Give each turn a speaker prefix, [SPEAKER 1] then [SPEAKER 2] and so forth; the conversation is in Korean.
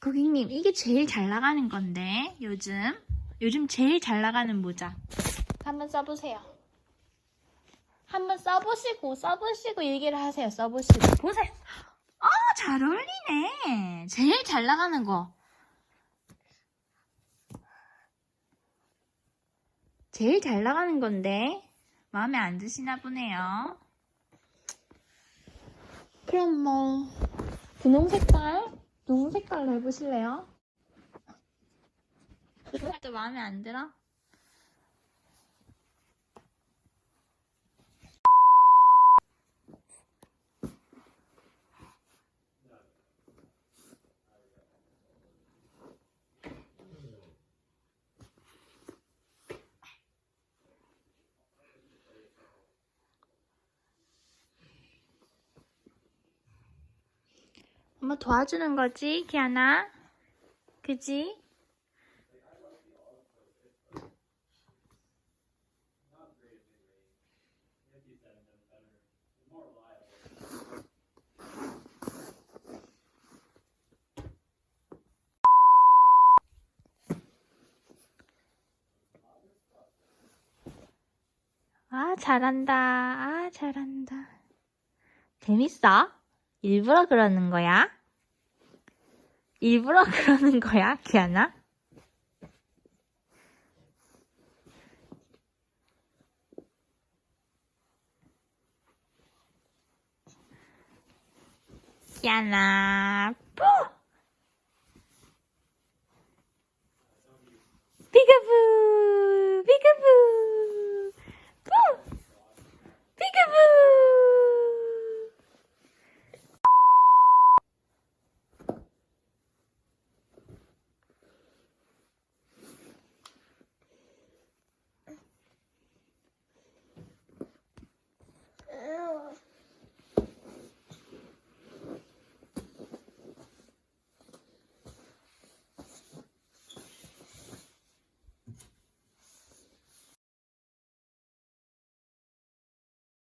[SPEAKER 1] 고객님, 이게 제일 잘 나가는 건데, 요즘. 요즘 제일 잘 나가는 모자. 한번 써보세요. 한번 써보시고, 써보시고 얘기를 하세요. 써보시고. 보세요. 아, 잘 어울리네. 제일 잘 나가는 거. 제일 잘 나가는 건데, 마음에 안 드시나 보네요. 그럼 뭐, 분홍 색깔? 분홍 색깔로 해보실래요? 그것도 마음에 안 들어? 엄마 도와주는 거지, 기아나? 그지? 아, 잘한다. 아, 잘한다. 재밌어? 일부러 그러는 거야? 일부러 그러는 거야, 기아나? 기아나, 뿌!